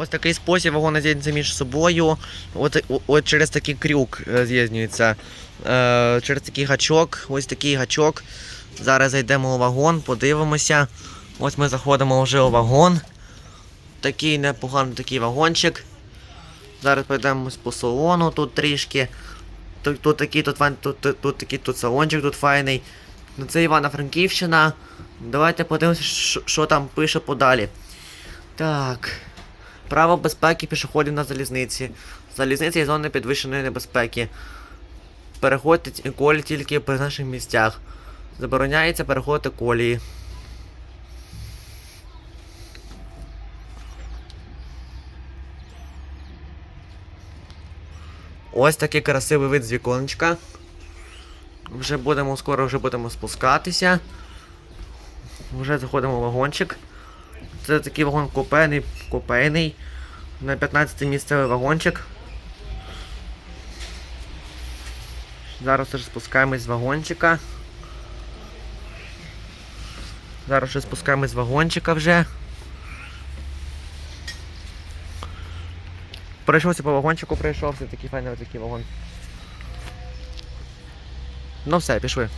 Ось такий спосіб вагони з'єднуються між собою. От, от через такий крюк е, з'єднуються. Е, через такий гачок, ось такий гачок. Зараз зайдемо у вагон, подивимося. Ось ми заходимо вже у вагон. Такий непоганий такий вагончик. Зараз пройдемось по салону тут трішки. Тут, тут такий тут, тут, тут, тут такий тут салончик тут файний. Ну це Івано-Франківщина. Давайте подивимося, що, що там пише подалі. Так. Право безпеки пішоходів на залізниці. Залізниця і зони підвищеної небезпеки. Переходьте ті- колії тільки при наших місцях. Забороняється переходити колії. Ось такий красивий вид з віконечка. Вже будемо скоро вже будемо спускатися. Вже заходимо в вагончик. Це такий вагон купейний, купейний. На 15 місцевий вагончик. Зараз вже спускаємось з вагончика. Зараз вже спускаємось з вагончика вже. Пройшовся по вагончику, пройшовся, такий файний такий вагон. Ну все, пішли.